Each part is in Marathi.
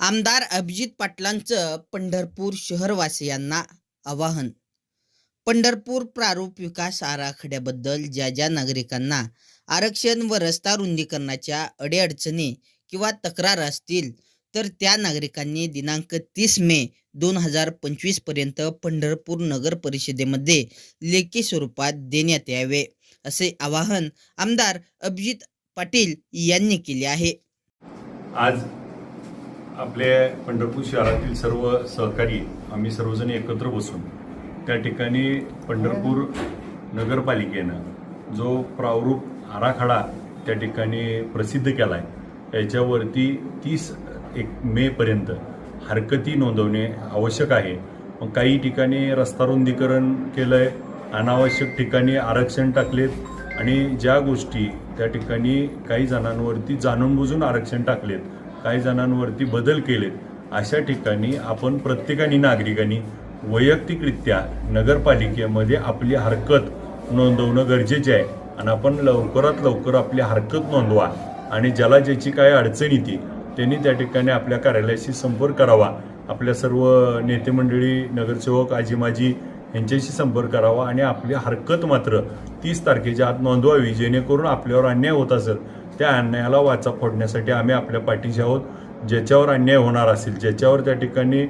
आमदार अभिजित पाटलांचं पंढरपूर शहरवासियांना आवाहन. पंढरपूर प्रारूप विकास आराखड्याबद्दल ज्या ज्या नागरिकांना आरक्षण व रस्ता रुंदीकरणाच्या अडीअडचणी किंवा तक्रार असतील तर त्या नागरिकांनी दिनांक तीस मे दोन हजार पंचवीसपर्यंत पंढरपूर नगर परिषदेमध्ये लेखी स्वरूपात देण्यात यावे. असे आवाहन आमदार अभिजित पाटील यांनी केले आहे. आज आपले पंढरपूर शहरातील सर्व सहकारी आम्ही सर्वजण एकत्र बसून त्या ठिकाणी पंढरपूर नगरपालिकेनं जो प्रारूप आराखडा त्या ठिकाणी प्रसिद्ध केला आहे याच्यावरती तीस एक मेपर्यंत हरकती नोंदवणे आवश्यक आहे. मग काही ठिकाणी रस्ता रुंदीकरण केलं आहे अनावश्यक ठिकाणी आरक्षण टाकलेत आणि ज्या गोष्टी त्या ठिकाणी काही जणांवरती जाणून बुजून आरक्षण टाकलेत काही जणांवरती बदल केलेत अशा ठिकाणी आपण प्रत्येकाने नागरिकांनी वैयक्तिकरित्या नगरपालिकेमध्ये आपली हरकत नोंदवणं गरजेचे आहे आणि आपण लवकरात लवकर आपली हरकत नोंदवा आणि ज्याला ज्याची काय अडचण येते त्यांनी त्या ठिकाणी आपल्या कार्यालयाशी संपर्क करावा. आपल्या सर्व नेते मंडळी नगरसेवक आजी माजी यांच्याशी संपर्क करावा आणि आपली हरकत मात्र तीस तारखेच्या आत नोंदवावी जेणेकरून आपल्यावर अन्याय होत असेल. त्या अन्यायाला वाचा फोडण्यासाठी आम्ही आपल्या पाठीशी आहोत. ज्याच्यावर अन्याय होणार असेल ज्याच्यावर त्या ठिकाणी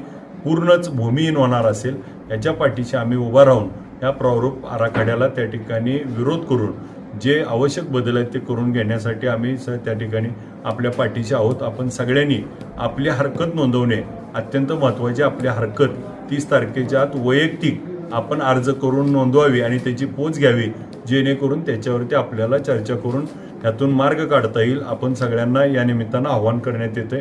पूर्णच भूमिहीन होणार असेल याच्या पाठीशी आम्ही उभा राहून या प्रारूप आराखड्याला त्या ठिकाणी विरोध करून जे आवश्यक बदल आहेत ते करून घेण्यासाठी आम्ही स त्या ठिकाणी आपल्या पाठीशी आहोत. आपण सगळ्यांनी आपली हरकत नोंदवणे अत्यंत महत्त्वाची आपली हरकत तीस तारखेच्या आत वैयक्तिक आपण अर्ज करून नोंदवावी आणि त्याची पोच घ्यावी जेणेकरून त्याच्यावरती आपल्याला चर्चा करून त्यातून मार्ग काढता येईल. आपण सगळ्यांना या निमित्तानं आव्हान करण्यात येते